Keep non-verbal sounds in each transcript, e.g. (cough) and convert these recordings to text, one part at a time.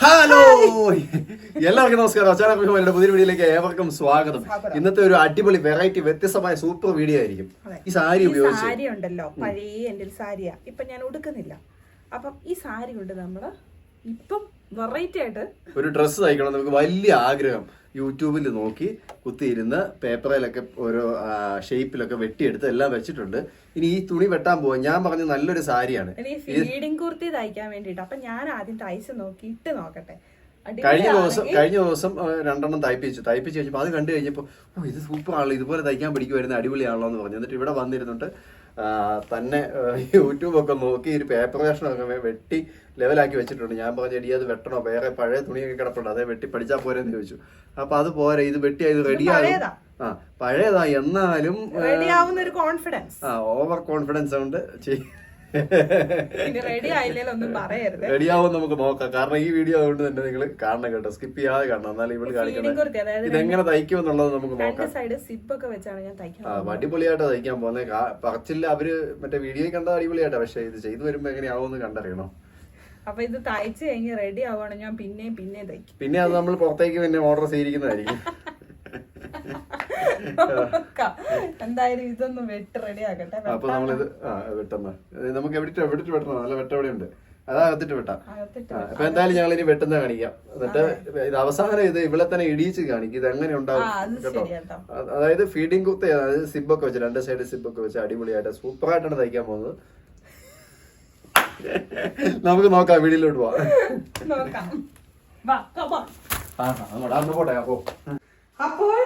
Hello (laughs) എല്ലാവർക്കും നമസ്കാരം. അച്ചാനക്കും എന്റെ പുതിയ വീഡിയോയിലേക്ക് ഏവർക്കും സ്വാഗതം. ഇന്നത്തെ ഒരു അടിപൊളി വെറൈറ്റി വ്യത്യസ്തമായ സൂപ്പർ വീഡിയോ ആയിരിക്കും. ഈ സാരി ഉപയോഗിച്ച്. സാരി ഉണ്ടല്ലോ പഴയ എന്റെ ഒരു സാരിയാ. ഇപ്പൊ ഞാൻ ഉടുക്കുന്നില്ല. അപ്പം ഈ സാരി കൊണ്ട് നമ്മൾ ഇപ്പം വെറൈറ്റി ആയിട്ട് ഒരു ഡ്രസ്സ് തയ്ക്കണം നമുക്ക് വലിയ ആഗ്രഹം. യൂട്യൂബിൽ നോക്കി കുത്തിയിരുന്ന് പേപ്പറിലൊക്കെ ഓരോ ഷേപ്പിലൊക്കെ വെട്ടിയെടുത്ത് എല്ലാം വെച്ചിട്ടുണ്ട്. ഇനി ഈ തുണി വെട്ടാൻ പോവാ. ഞാൻ പറഞ്ഞ നല്ലൊരു സാരിയാണ്. ഫീഡിങ് കുർത്തി തയ്ക്കാൻ വേണ്ടിട്ട് അപ്പൊ ഞാൻ ആദ്യം തയ്ച്ച് നോക്കി ഇട്ട് നോക്കട്ടെ. കഴിഞ്ഞ ദിവസം കഴിഞ്ഞ ദിവസം രണ്ടെണ്ണം തയ്പ്പിച്ചു. തയ്പ്പിച്ച് കഴിഞ്ഞപ്പോൾ അത് കണ്ടു കഴിഞ്ഞപ്പോൾ ഓ ഇത് സൂപ്പർ ആണല്ലോ ഇതുപോലെ തയ്ക്കാൻ പിടിക്കുമായിരുന്നു അടിപൊളിയാണല്ലോ എന്ന് പറഞ്ഞു. എന്നിട്ട് ഇവിടെ വന്നിരുന്നിട്ട് തന്നെ യൂട്യൂബ് ഒക്കെ നോക്കി ഒരു പേപ്പർ കഷ്ണമൊക്കെ വെട്ടി ലെവലാക്കി വെച്ചിട്ടുണ്ട്. ഞാൻ പറഞ്ഞ എടി അത് വെട്ടണോ? വേറെ പഴയ തുണിയൊക്കെ കിടപ്പുണ്ട്. അതേ വെട്ടി പഠിച്ചാൽ പോരെന്ന് ചോദിച്ചു. അപ്പൊ അത് പോരെ ഇത് വെട്ടി ഇത് റെഡിയാകും ആ പഴയതാ. എന്നാലും ആ ഓവർ കോൺഫിഡൻസ് കൊണ്ട് ചെയ്- ഇനി റെഡി ആയില്ലേലും ഒന്നും പറയരുത്. റെഡിയാവും നമുക്ക് നോക്കാം. കാരണം ഈ വീഡിയോ അതുകൊണ്ട് തന്നെ നിങ്ങൾ കാണണം കേട്ടോ. സ്കിപ്പ് ചെയ്യാതെ കാണണം. എന്നാലും ഇവൾ കാണിക്കണം ഇത് എങ്ങനെ അതായത് ഇതെങ്ങനെ തയ്ക്കും എന്നുള്ളത് നമുക്ക് നോക്കാം. സൈഡ് സിപ്പ് ഒക്കെ വെച്ചാണ് ഞാൻ തയ്ക്കുന്നത് അടിപൊളിയായിട്ട് തയ്ക്കാൻ പോകുന്നത്. പറച്ചില്ല അവർ മറ്റേ വീഡിയോ കണ്ടത് അടിപൊളിയായിട്ടാ. പക്ഷെ ഇത് ചെയ്തു വരുമ്പോ എങ്ങനെയാവുമെന്ന് കണ്ടറിയണം. അപ്പൊ ഇത് തയ്ച്ചു കഴിഞ്ഞ് റെഡി ആവുകയാണെങ്കിൽ ഞാൻ പിന്നെയും പിന്നെയും തയ്ക്കും. പിന്നെ അത് നമ്മൾ പുറത്തേക്ക് പിന്നെ ഓർഡർ ചെയ്തിരിക്കുന്നതായിരിക്കും. (laughs) എന്തായാലും ഇതൊന്ന് വെട്ട് റെഡി ആക്കട്ടെ. അപ്പൊ നമ്മളിത് വെട്ടുന്ന നമുക്ക് എവിടെ എവിടിട്ട് വെട്ടണം? നല്ല വെട്ട എവിടെ ഉണ്ട്. അതാ അകത്തിട്ട് വെട്ടാം. അപ്പൊ എന്തായാലും ഞങ്ങൾ ഇനി വെട്ടുന്ന കാണിക്കാം. എന്നിട്ട് ഇത് അവസാനം ഇത് ഇവിടെ തന്നെ ഇടിയിച്ച് കാണിക്കും. ഇത് എങ്ങനെ ഉണ്ടാവും? കേട്ടോ. അതായത് ഫീഡിംഗ് കുത്ത അതായത് സിബൊക്കെ വെച്ച് രണ്ട് സൈഡ് സിബൊക്കെ വെച്ച് അടിപൊളിയായിട്ട് സൂപ്പർ ആയിട്ടാണ് തയ്ക്കാൻ പോകുന്നത്. നമുക്ക് നോക്കാം വീടിലോട്ട് പോവാം. (laughs) പോട്ടെ അപ്പോ അപ്പോൾ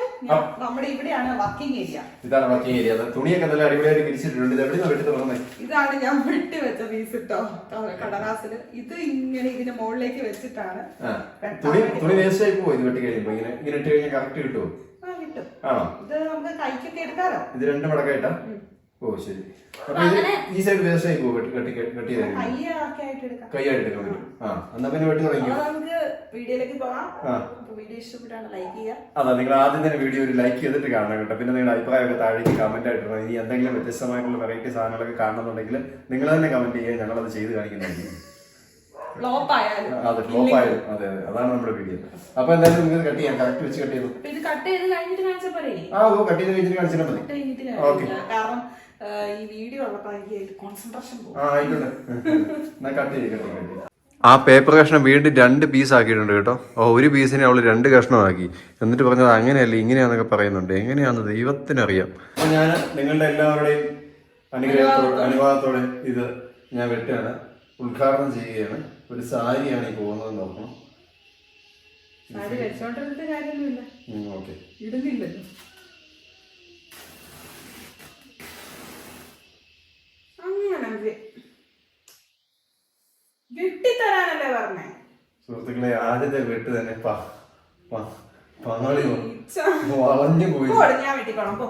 നമ്മുടെ ഇവിടെയാണ് വർക്കിംഗ് ഏരിയ ഇതാണ് വർക്കിംഗ് ഏരിയ തുണിയൊക്കെ നല്ല അടിപൊളിയായിട്ട് വിരിച്ചിട്ടുണ്ട് വെട്ടി തുടങ്ങുന്നത് ഇതാണ് ഞാൻ വിട്ട് വെച്ച പീസ് ഇട്ടോ കടലാസിൽ ഇത് ഇങ്ങനെ ഇതിന്റെ മുകളിലേക്ക് വെച്ചിട്ടാണ് തുണി തുണി വേസ്റ്റ് ആയി പോകും ഇത് വെട്ടി കഴിയുമ്പോ ഇങ്ങനെ ഇങ്ങനെ ഇട്ട് കഴിഞ്ഞാൽ കറക്റ്റ് കിട്ടുമോ കിട്ടും. ആണോ? ഇത് നമുക്ക് കൈക്കൊക്കെ എടുക്കാറോ ഇത് രണ്ട് മടക്കായിട്ടാ ഓ ശരി. അപ്പൊ ഇത് ഈ സൈഡ് വേസ്റ്റ് ആയി പോകും കെട്ടി കെട്ടി ചെയ്ത് കഴിയുമ്പോ. കൈയൊക്കെ ആയിട്ട് എടുക്കാം. കൈയായിട്ട് എടുക്കാൻ പറ്റും. ആ എന്നാ പിന്നെ വെട്ടി തുടങ്ങിയോ നമുക്ക് വീഡിയോയിലേക്ക് വീഡിയോ ഇഷ്ടപ്പെട്ടാണ് ലൈക്ക് ചെയ്യുക. അതാ നിങ്ങൾ ആദ്യം തന്നെ വീഡിയോ ഒരു ലൈക്ക് ചെയ്തിട്ട് കാണണം കേട്ടോ. പിന്നെ നിങ്ങളുടെ അഭിപ്രായമൊക്കെ താഴേക്ക് കമന്റ് ആയിട്ട് ഇനി എന്തെങ്കിലും വ്യത്യസ്തമായിട്ടുള്ള വെറൈറ്റി സാധനങ്ങളൊക്കെ കാണണമെന്നുണ്ടെങ്കിൽ നിങ്ങൾ തന്നെ കമന്റ് ചെയ്യുക. അത് ചെയ്ത് കാണിക്കുന്നതായിരിക്കും. ഫ്ലോപ്പ് ആയാലും. അതെ ഫ്ലോപ്പ് ആയാലും. അതെ അതെ. അതാണ് നമ്മുടെ വീഡിയോ അപ്പൊ എന്തായാലും നിങ്ങൾക്ക് കട്ട് ചെയ്യാം. കറക്റ്റ് വെച്ച് കട്ട് ചെയ്തു? ഇത് കട്ട് ചെയ്ത് കഴിഞ്ഞിട്ട് കാണിച്ചാൽ പോരെ? ആ ഓ കട്ട് ചെയ്ത് കഴിഞ്ഞിട്ട് കാണിച്ചാൽ മതി. ഓക്കെ കാരണം ഈ വീഡിയോ എനിക്ക് കോൺസെൻട്രേഷൻ പോകും ആ പേപ്പർ കഷ്ണം വീണ്ടും രണ്ട് പീസ് ആക്കിയിട്ടുണ്ട് കേട്ടോ. ഓ ഒരു പീസിനെ അവൾ രണ്ട് കഷ്ണമാക്കി. എന്നിട്ട് പറഞ്ഞത് അങ്ങനെയല്ല ഇങ്ങനെയാന്നൊക്കെ പറയുന്നുണ്ട്. എങ്ങനെയാന്ന് ദൈവത്തിനറിയാം. അപ്പൊ ഞാൻ നിങ്ങളുടെ എല്ലാവരുടെയും അനുഗ്രഹത്തോടെ അനുവാദത്തോടെ. ഇത് ഞാൻ വെട്ടാണ് ഉദ്ഘാടനം ചെയ്യുകയാണ്. ഒരു സാരിയാണ് ഈ പോകുന്നത് നോക്കണം ഓക്കെ. ഇടുന്നില്ലല്ലോ അങ്ങനെ വെ- വെട്ടിത്തരാനല്ലേ പറഞ്ഞേ? സുഹൃത്തുക്കളെ ആദ്യത്തെ വെട്ട് തന്നെ പാളി വളഞ്ഞു പോയി. ഞാൻ പോ.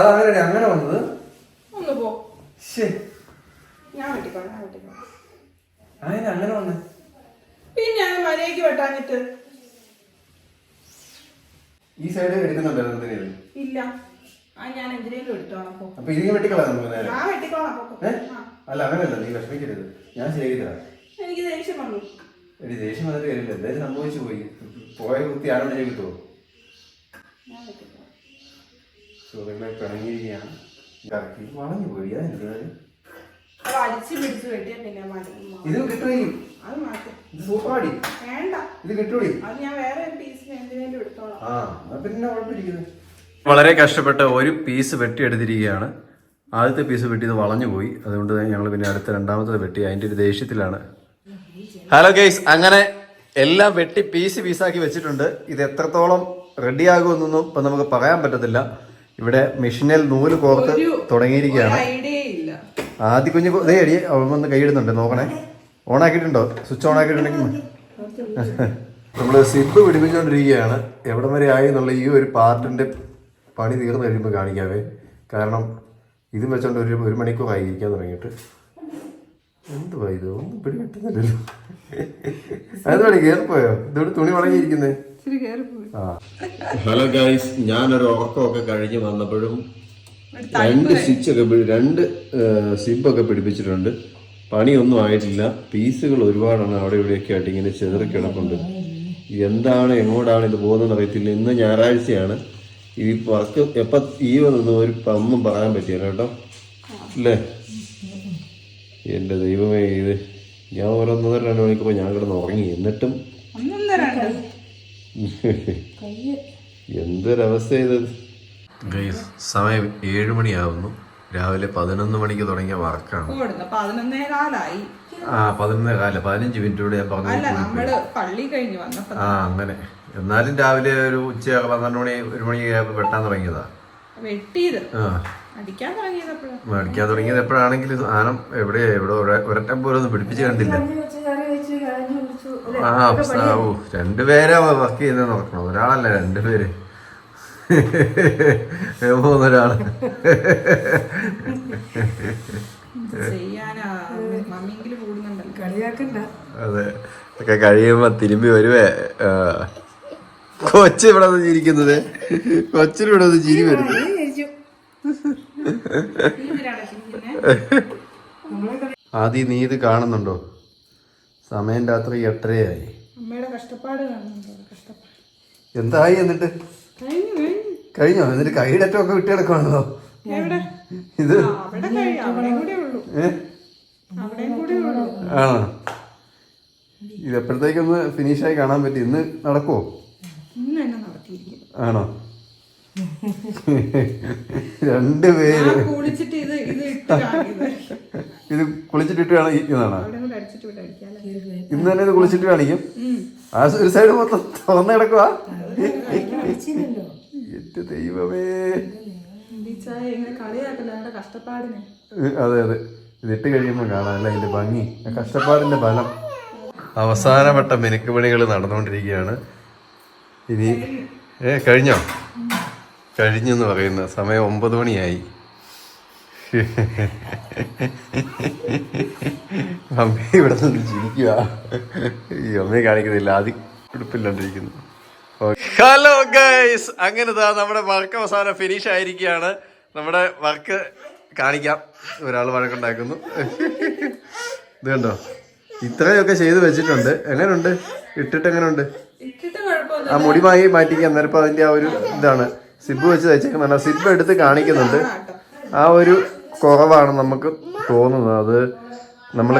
അതങ്ങനെ അങ്ങനെ വന്നത്? ഒന്ന് പോ. ഞാൻ അങ്ങനെ അങ്ങനെ വന്നേ. പിന്നെ ഞാൻ മര്യാദയ്ക്ക് വെട്ടാഞ്ഞിട്ട്. ഈ സൈഡ് എടുക്കുന്നുണ്ടായിരുന്നു ഇല്ല. ആ ഞാൻ എന്തിനേലും എടുത്തോളാം അപ്പൊ ഇതിന് വെട്ടിക്കളാം ഞാൻ വെട്ടിക്കോളാം. അല്ല അങ്ങനെയല്ല നീ വിഷമിക്കരുത്. ഞാൻ ശരിയാക്കി തരാം എനിക്ക് ദേഷ്യം വന്നു. എടി ദേഷ്യം വന്നിട്ട് കാര്യമില്ല. എന്തായാലും സംഭവിച്ചു പോയി? പോയ കുത്തി ആരോടെ കിട്ടുമോ ഞാൻ വെട്ടിക്കോളാം സുഹൃത്തുക്കളെ പിണങ്ങിയിരിക്കുകയാണ്. ഇറക്കി വളഞ്ഞു പോയി. അതെന്താ അത് അടിച്ച് പിടിച്ച് വെട്ടിയാ പിന്നെ ഇത് കിട്ടുകയും അത് മാറ്റും ഇത് സൂപ്പറാടി. ഇത് കിട്ടൂടി. അത് ഞാൻ വേറെ ഒരു പീസിന് എന്തിനേലും എടുത്തോളാം. ആ പിന്നെ കുഴപ്പമിരിക്കുന്നത് വളരെ കഷ്ടപ്പെട്ട് ഒരു പീസ് വെട്ടിയെടുത്തിരിക്കുകയാണ്. ആദ്യത്തെ പീസ് വെട്ടി ഇത് വളഞ്ഞു പോയി. അതുകൊണ്ട് ഞങ്ങൾ പിന്നെ അടുത്ത രണ്ടാമത്തത് വെട്ടി. അതിന്റെ ഒരു ദേഷ്യത്തിലാണ്. ഹലോ ഗെയ്സ് അങ്ങനെ എല്ലാം വെട്ടി പീസ് പീസാക്കി വെച്ചിട്ടുണ്ട്. ഇത് എത്രത്തോളം റെഡി ആകുമെന്നൊന്നും ഇപ്പൊ നമുക്ക് പറയാൻ പറ്റത്തില്ല. ഇവിടെ മെഷീനിൽ നൂൽ കോർത്ത് തുടങ്ങിയിരിക്കുകയാണ്. ഐഡിയ ഇല്ല. ആദ്യ കുഞ്ഞ് ഇതേ ദേ അടി അവൻ വന്ന് കൈയിടുന്നുണ്ട്. നോക്കണേ. ഓൺ ആക്കിയിട്ടുണ്ടോ സ്വിച്ച് ഓൺ ആക്കിയിട്ടുണ്ടെങ്കിൽ (laughs) നമ്മൾ സിബ് പിടിപ്പിച്ചുകൊണ്ടിരിക്കുകയാണ് എവിടം വരെ ആയി എന്നുള്ള ഈ ഒരു പാർട്ടിന്റെ പണി തീർന്നു കഴിയുമ്പോൾ കാണിക്കാവേ. കാരണം ഇതും വെച്ചോണ്ട് ഒരു ഒരു മണിക്കൂറായി ഇരിക്കാൻ തുടങ്ങിയിട്ട്. എന്തുവാ ഇത്? ഒന്നും പിടി കിട്ടുന്നില്ലല്ലോ അതുപോലെ കയറിപ്പോയോ ഇതോട് തുണി വളങ്ങിയിരിക്കുന്നേ ഹലോ ഗൈസ് ഞാനൊരു ഉറക്കമൊക്കെ കഴിഞ്ഞ് വന്നപ്പോഴും രണ്ട് സ്വിച്ച് ഒക്കെ രണ്ട് സിബ് ഒക്കെ പിടിപ്പിച്ചിട്ടുണ്ട്. പണിയൊന്നും ആയിട്ടില്ല. പീസുകൾ ഒരുപാടാണ് അവിടെ ഇവിടെയൊക്കെ ആയിട്ട് ഇങ്ങനെ ചെതറി കിടപ്പുണ്ട്. എന്താണ് എങ്ങോട്ടാണ് ഇത് പോകുന്നതെന്ന് അറിയത്തില്ല. ഇന്ന് ഞായറാഴ്ചയാണ്. ഈ വർക്ക് എപ്പ ഈ വന്നു ഒരു ഒന്നും പറയാൻ പറ്റിയ കേട്ടോ. അല്ലേ? എന്റെ ദൈവമേ ഇത് ഞാൻ ഓരോന്നര രണ്ട് മണിക്കൂർ ഞാൻ കിടന്ന് ഉറങ്ങി. എന്നിട്ടും എന്തൊരവസ്ഥ ഇത്? സമയം ഏഴ് മണിയാവുന്നു രാവിലെ പതിനൊന്ന് മണിക്ക് തുടങ്ങിയ വർക്കാണ്. ഓടുന്നു പതിനൊന്നേ കാലായി. ആ പതിനൊന്നേ കാല. പതിനഞ്ച് മിനിറ്റോടെ ഞാൻ പറഞ്ഞു അല്ല നമ്മൾ പള്ളി കഴിഞ്ഞ് വന്നപ്പോ ആ അങ്ങനെ. എന്നാലും രാവിലെ ഒരു ഉച്ച പന്ത്രണ്ട് മണി ഒരു മണി വെട്ടാൻ തുടങ്ങിയതാ. വെട്ടിയത്? ആ. അടിക്കാൻ തുടങ്ങിയതപ്പോഴും? മേടിക്കാൻ തുടങ്ങിയത് എപ്പോഴാണെങ്കിലും സാധനം എവിടെയാ? എവിടെ? ഒര- ഒരറ്റം പോലും ഒന്നും പിടിപ്പിച്ച് കണ്ടില്ല. ആ ആ, ഓ രണ്ടുപേരാ വർക്ക് ചെയ്യുന്നത് നോക്കണം ഒരാളല്ല രണ്ടുപേര് (laughs) കളിയാക്കണ്ട. അതെ. ഒക്കെ കഴിയുമ്പോ തിരുമ്പി വരുവേ. കൊച്ചു ഇവിടെ നിന്ന് ചിരിക്കുന്നത്. കൊച്ചിന് ഇവിടെ നിന്ന് ചിരി വരുന്നത്. ആദി നീ ഇത് കാണുന്നുണ്ടോ? സമയം രാത്രി എട്ടരയായി. എന്തായി എന്നിട്ട്? കഴിഞ്ഞു? എന്നിട്ട് കൈയിടറ്റമൊക്കെ വിട്ട് കിടക്കുവാണല്ലോ. ഇത്? ആണോ? ഇത് എപ്പോഴത്തേക്കൊന്ന് ഫിനിഷായി കാണാൻ പറ്റി? ഇന്ന് നടക്കുവോ? ആണോ? രണ്ടുപേര് ഇത് കുളിച്ചിട്ടിട്ട് ഇരിക്കുന്നതാണോ? ഇന്ന് തന്നെ ഇത് കുളിച്ചിട്ട് കാണിക്കും. ആ ഒരു സൈഡ് മൊത്തം തുറന്നു കിടക്കുവാ. എന്റെ ദൈവമേ. അതെ അതെ. ഇതിട്ട് കഴിയുമ്പോൾ കാണാം അല്ല? ഇതിന്റെ ഭംഗി. കഷ്ടപ്പാടിന്റെ ഫലം. അവസാനപ്പെട്ട മിനുക്ക് പണികൾ നടന്നുകൊണ്ടിരിക്കുകയാണ്. ഇനി ഏ കഴിഞ്ഞോ? കഴിഞ്ഞെന്ന് പറയുന്ന സമയം ഒമ്പത് മണിയായി. അമ്മ ഇവിടെ നിന്ന് ചിരിക്കുക ഈ അമ്മയെ കാണിക്കുന്നില്ല. ആദ്യം ഉടുപ്പില്ലാണ്ടിരിക്കുന്നു ഹലോ ഗൈസ് അങ്ങനെ നമ്മുടെ വർക്ക് അവസാനം ഫിനിഷ് ആയിരിക്കുകയാണ്. നമ്മുടെ വർക്ക് കാണിക്കാം. ഒരാൾ വഴക്കുണ്ടാക്കുന്നു. ഇത് കണ്ടോ? ഇത്രയൊക്കെ ചെയ്ത് വെച്ചിട്ടുണ്ട്. എങ്ങനെയുണ്ട് ഇട്ടിട്ട് എങ്ങനെയുണ്ട് ആ മുടിമായി മാറ്റിക്കാം അന്നേരം ഇപ്പൊ അതിന്റെ ആ ഒരു ഇതാണ്. സിബ് വെച്ച് തയ്ച്ചേക്കുന്നുണ്ട് സിബ് എടുത്ത് കാണിക്കുന്നുണ്ട്. ആ ഒരു കുറവാണ് നമുക്ക് തോന്നുന്നത്. അത് നമ്മൾ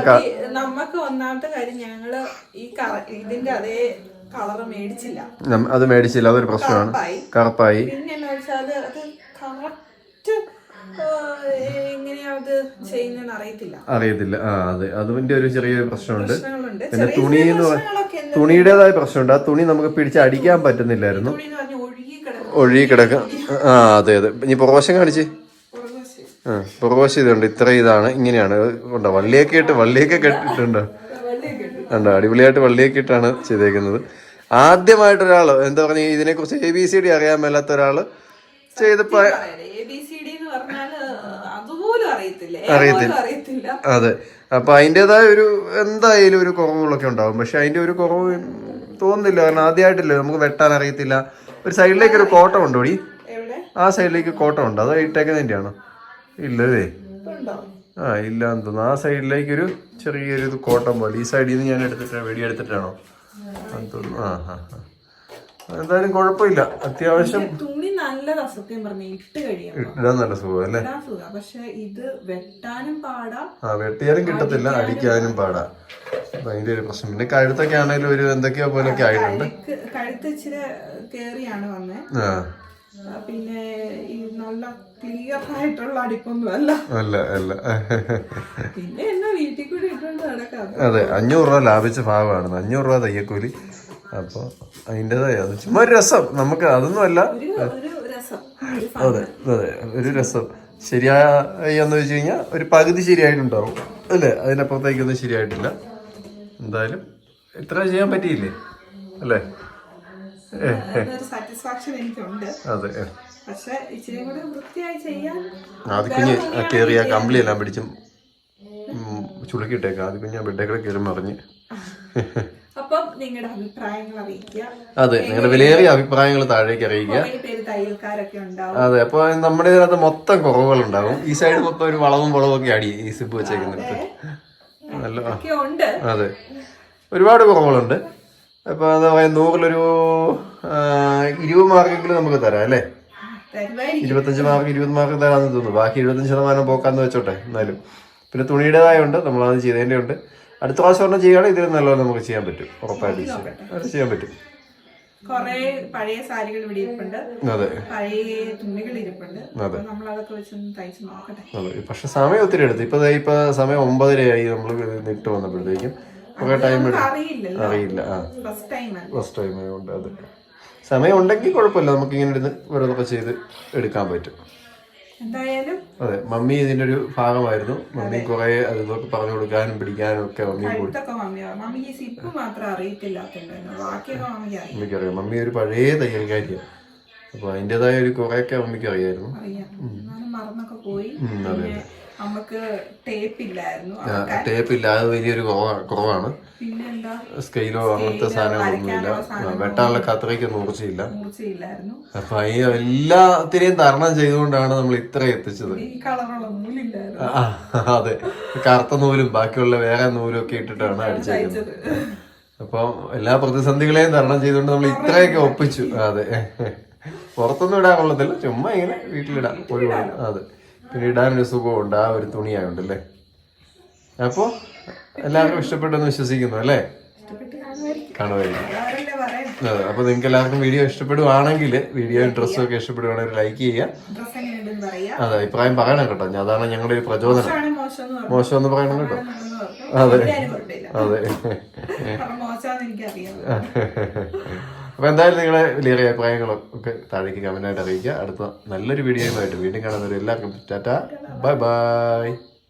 നമുക്ക് ഒന്നാമത്തെ കാര്യം ഞങ്ങൾ ഈ ഇതിന്റെ അതേ മേടിച്ചില്ല. അത് മേടിച്ചില്ല. അതൊരു പ്രശ്നമാണ്. കറുപ്പായി. പിന്നെ എന്നാ അത് കറക്റ്റ് അറിയത്തില്ല. ആ അതെ. അതിന്റെ ഒരു ചെറിയൊരു പ്രശ്നമുണ്ട്. പിന്നെ തുണി എന്ന് തുണിയുടേതായ പ്രശ്നമുണ്ട്. ആ തുണി നമുക്ക് പിടിച്ച് അടിക്കാൻ പറ്റുന്നില്ലായിരുന്നു. ഒഴുകി കിടക്കാം ആ അതെ അതെ. ഇനി പുറവശം കാണിച്ച്. ആ പുറവശം ഇതുണ്ട്. ഇത്ര ഇതാണ്. ഇങ്ങനെയാണ്. ഉണ്ടോ? വള്ളിയൊക്കെ ഇട്ട് വള്ളിയൊക്കെ കെട്ടിട്ടുണ്ടോ? ഉണ്ടോ അടിപൊളിയായിട്ട് വള്ളിയൊക്കെ ഇട്ടാണ് ചെയ്തേക്കുന്നത്. ആദ്യമായിട്ട് ഒരാൾ എന്താ പറഞ്ഞ ഇതിനെ കുറിച്ച് എ ബി സി ഡി അറിയാൻ മേലാത്ത ഒരാൾ ചെയ്തപ്പോ അറിയത്തില്ല. അതെ. അപ്പൊ അതിന്റെതായ ഒരു എന്തായാലും ഒരു കുറവുകളൊക്കെ ഉണ്ടാവും. പക്ഷെ അതിന്റെ ഒരു കുറവ് തോന്നുന്നില്ല. കാരണം ആദ്യമായിട്ടില്ല നമുക്ക് വെട്ടാൻ അറിയത്തില്ല. ഒരു സൈഡിലേക്ക് ഒരു കോട്ടം ഉണ്ടോ ആ സൈഡിലേക്ക് കോട്ടം ഉണ്ട്. അത് ഇട്ടേക്കുന്നതിന്റെയാണോ. ഇല്ലല്ലേ ഉണ്ടോ? ആ ഇല്ല എന്ന് തോന്നുന്നു. ആ സൈഡിലേക്ക് ഒരു ചെറിയൊരു ഇത് കോട്ടം പോലെ. ഈ സൈഡിൽ നിന്ന് ഞാൻ എടുത്തിട്ട് വെടി എടുത്തിട്ടാണോ? എന്തോന്നു തോന്നുന്നു. ആ ആ ആ. എന്തായാലും കുഴപ്പമില്ല. അത്യാവശ്യം തുണി നല്ലതാ സത്യം പറഞ്ഞ. ഇട്ട് കഴിയാം ഇടാൻ നല്ല സുഖം അല്ലേ? പക്ഷെ ഇത് വെട്ടാനും പാടാ. ആ വെട്ടിയാലും കിട്ടത്തില്ല അടിക്കാനും പാടാ. അതിന്റെ ഒരു പ്രശ്നം. പിന്നെ കഴുത്തൊക്കെ ആണെങ്കിലും ഒരു എന്തൊക്കെയോ പോലൊക്കെ ആയിട്ടുണ്ട്. കഴുത്ത് ഇച്ചിരി കേറിയാണ് വന്നേ. ആ ആ, പിന്നെ നല്ല ക്ലിയർ ആയിട്ടുള്ള അടിപ്പൊന്നും അല്ല അല്ല. അല്ല പിന്നെ എന്നാ വീട്ടിൽ കൂടി ഇട്ടുകൊണ്ട് നടക്കാം. അതെ അഞ്ഞൂറ് രൂപ ലാഭിച്ച ഭാഗമാണ് അഞ്ഞൂറ് രൂപ തയ്യക്കൂലി അപ്പൊ അതിന്റെതായ അത് ചുമ്മാ ഒരു രസം. നമുക്ക് അതൊന്നും അല്ല അതെ അതെ ഒരു രസം. ശരിയായി എന്ന് വെച്ച് കഴിഞ്ഞാൽ ഒരു പകുതി ശരിയായിട്ടുണ്ടാവും. അല്ലേ? അതിനപ്പുറത്തേക്കൊന്നും ശരിയായിട്ടില്ല. എന്തായാലും ഇത്ര ചെയ്യാൻ പറ്റിയില്ലേ? അല്ലേ? അതൊരു സാറ്റിസ്ഫാക്ഷൻ എനിക്കുണ്ട്. അതെ. പക്ഷെ ഇച്ചിരി കൂടെ വൃത്തിയായി ചെയ്യാൻ ആദ്യ കുഞ്ഞ് കയറി ആ കമ്പിളി പിടിച്ചും ചുളുക്കിയിട്ടേക്കാം. ആദ്യ കുഞ്ഞ് ബെഡേക്കൂടെ കയറി മറിഞ്ഞ്. അപ്പം നിങ്ങളുടെ അഭിപ്രായങ്ങൾ അറിയിക്കുക. അതെ നിങ്ങളുടെ വിലയേറിയ അഭിപ്രായങ്ങൾ താഴേക്ക് അറിയിക്കുക. അതെ അപ്പൊ നമ്മുടെ ഇതിനകത്ത് മൊത്തം കുറവുകൾ ഉണ്ടാവും ഈ സൈഡ് മൊത്തം ഒരു വളവും വളവും ഒക്കെ അടി ഈ സിബ് വെച്ചേക്കുന്നിടത്ത്. നല്ല അതെ. ഒരുപാട് കുറവുകളുണ്ട്. അപ്പോൾ എന്താ പറയുക നൂറിലൊരു ഇരുപത് മാർക്കെങ്കിലും നമുക്ക് തരാം അല്ലേ? ഇരുപത്തഞ്ച് മാർക്ക് ഇരുപത് മാർക്ക് തരാമെന്ന് തോന്നുന്നു. ബാക്കി എഴുപത്തഞ്ച് ശതമാനം പോക്കാന്ന് വെച്ചോട്ടെ എന്നാലും. പിന്നെ തുണിയുടേതായുണ്ട് നമ്മളത് ചെയ്തതിന്റെ ഉണ്ട് അടുത്ത പ്രാവശ്യം ഒരെണ്ണം ചെയ്യുകയാണെങ്കിൽ ഇതിൽ നല്ലപോലെ നമുക്ക് ചെയ്യാൻ പറ്റും ഉറപ്പായിട്ട് അത് ചെയ്യാൻ പറ്റും. കൊറേ പഴയ സാരികൾ ഇവിടെ ഇരിപ്പുണ്ട്. അതെ. പഴയ തുണികൾ ഇരിപ്പുണ്ട്. അപ്പൊ നമ്മൾ അതൊക്കെ വെച്ചൊന്ന് തയ്ച്ച് നോക്കട്ടെ. അതെ. പക്ഷെ സമയം ഒത്തിരി എടുത്തു. ഇപ്പൊ ഇപ്പൊ സമയം ഒമ്പതരയായി. നമ്മൾ ഇട്ട് വന്നപ്പോഴത്തേക്കും കുറെ ടൈം അറിയില്ല ഫസ്റ്റ് ടൈം ആയതുകൊണ്ട് അത്. സമയം ഉണ്ടെങ്കിൽ കുഴപ്പമില്ല. നമുക്ക് ഇങ്ങനെ ഇരുന്ന് ഓരോന്നൊക്കെ ചെയ്ത് എടുക്കാൻ പറ്റും. എന്തായാലും അതെ മമ്മി ഇതിന്റെ ഒരു ഭാഗമായിരുന്നു. മമ്മി കുറെ അതൊക്കെ പറഞ്ഞു കൊടുക്കാനും പിടിക്കാനും ഒക്കെ മമ്മി മമ്മിക്ക് അറിയാം. മമ്മി ഒരു പഴയ തയ്യൽക്കാരിയാണ് അപ്പൊ അതിന്റെതായ ഒരു കുറെയൊക്കെ മമ്മിക്ക് അറിയായിരുന്നു. പോയി. അതെ. നമുക്ക് ടേപ്പ് ഇല്ലായിരുന്നു. ടേപ്പ് ഇല്ലാതെ വലിയൊരു കുറവാ- കുറവാണ്. പിന്നെന്താ? സ്കെയിലോ അങ്ങനത്തെ സാധനങ്ങളൊന്നുമില്ല വെട്ടാനുള്ള കത്രയ്ക്ക് മൂർച്ചയില്ല മൂർച്ചയില്ലായിരുന്നു അപ്പൊ ഈ എല്ലാത്തിനെയും തരണം ചെയ്തുകൊണ്ടാണ് നമ്മൾ ഇത്ര എത്തിച്ചത്. ഈ കളറുള്ള നൂലില്ലായിരുന്നു അതെ. കറുത്ത നൂലും ബാക്കിയുള്ള വേറെ നൂലും ഒക്കെ ഇട്ടിട്ടാണ് അടിച്ചത് അപ്പൊ എല്ലാ പ്രതിസന്ധികളെയും തരണം ചെയ്തുകൊണ്ട് നമ്മൾ ഇത്രയൊക്കെ ഒപ്പിച്ചു. അതെ. പുറത്തൊന്നും ഇടാൻ കൊള്ളത്തില്ല ചുമ്മാ ഇങ്ങനെ വീട്ടിലിടാം. ഒരുപാട്. അതെ. പിന്നെ ഇടാനൊരു സുഖമുണ്ട്. ആ ഒരു തുണിയായോണ്ട് അല്ലേ അപ്പോ എല്ലാവർക്കും ഇഷ്ടപ്പെട്ടെന്ന് വിശ്വസിക്കുന്നു അല്ലേ? കാണുമായിരിക്കും. അതെ അപ്പൊ നിങ്ങൾക്ക് എല്ലാവർക്കും വീഡിയോ ഇഷ്ടപ്പെടുവാണെങ്കിൽ വീഡിയോ ഡ്രസ്സും ഒക്കെ ഇഷ്ടപ്പെടുവാണെങ്കിൽ ലൈക്ക് ചെയ്യുക. അതെ അഭിപ്രായം പറയണം കേട്ടോ. അതാണ് ഞങ്ങളുടെ ഒരു പ്രചോദനം. മോശം എന്ന് പറയണം കേട്ടോ. അതെ. അതെ. കാരണം മോശമാണെന്ന് എനിക്കറിയാം അപ്പൊ എന്തായാലും നിങ്ങളെ വലിയ അഭിപ്രായങ്ങളും ഒക്കെ താഴേക്ക് കമന്റ് ആയിട്ട് അറിയിക്കുക. അടുത്ത നല്ലൊരു വീഡിയോയുമായിട്ട് വീണ്ടും കാണുന്നവർ എല്ലാവർക്കും ടാറ്റ. Bye bye.